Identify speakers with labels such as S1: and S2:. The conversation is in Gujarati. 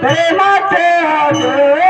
S1: પ્રેમ છે આજે